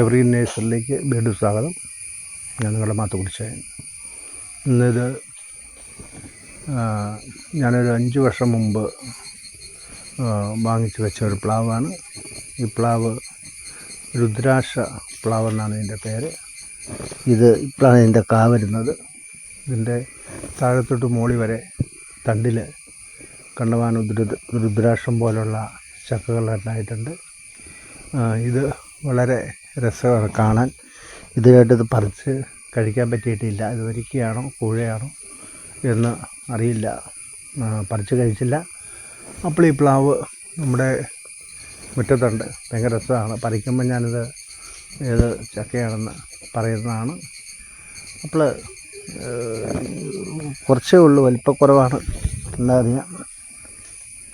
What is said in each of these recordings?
Every നേഴ്സറിലേക്ക് വീണ്ടും സ്വാഗതം. ഞാൻ നിങ്ങളുടെ മാത്ത മാത്തുക്കുടിച്ചായൻ ഇന്നിത് ഞാനൊരു അഞ്ച് വർഷം മുമ്പ് വാങ്ങിച്ചു വെച്ച ഒരു പ്ലാവാണ്. ഈ പ്ലാവ് രുദ്രാക്ഷ പ്ലാവ് എന്നാണ് ഇതിന്റെ പേര്. ഇത് ഇപ്പോഴാണ് ഇതിന്റെ കാ വരുന്നത്. ഇതിന്റെ താഴത്തോട്ട് മോളി വരെ തണ്ടിൽ രുദ്ര രുദ്രാക്ഷം പോലുള്ള ചക്കകളുണ്ടായിട്ടുണ്ട് ആയിട്ടുണ്ട്. ഇത് വളരെ രസമാണ് കാണാൻ. ഇത് പറിച്ച് കഴിക്കാൻ പറ്റിയിട്ടില്ല. ഇത് വരിക്കയാണോ കൂഴയാണോ എന്ന് അറിയില്ല. പറിച്ച് കഴിച്ചില്ല. അപ്പോൾ ഈ പ്ലാവ് നമ്മുടെ മുറ്റത്തുണ്ട്. ഭയങ്കര രസമാണ്. പറിക്കുമ്പോൾ ഞാനിത് ഏത് ചക്കയാണെന്ന് പറയുന്നതാണ്. അപ്പോൾ കുറച്ചേ ഉള്ളൂ. വലിപ്പക്കുറവാണ്. എന്നറിയാം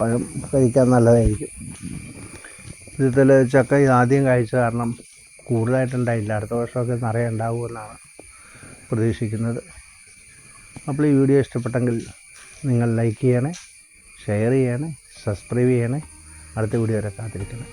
പഴം കഴിക്കാൻ നല്ലതായിരിക്കും. ഇതിൽ ചക്ക ഇത് ആദ്യം കഴിച്ച കാരണം കൂടുതലായിട്ടുണ്ടായില്ല. അടുത്ത വർഷമൊക്കെ നിറയെ ഉണ്ടാവുമെന്നാണ് പ്രതീക്ഷിക്കുന്നത്. അപ്പോൾ ഈ വീഡിയോ ഇഷ്ടപ്പെട്ടെങ്കിൽ നിങ്ങൾ ലൈക്ക് ചെയ്യണേ ഷെയർ ചെയ്യണേ സബ്സ്ക്രൈബ് ചെയ്യണേ. അടുത്ത വീഡിയോ വരെ കാത്തിരിക്കണേ.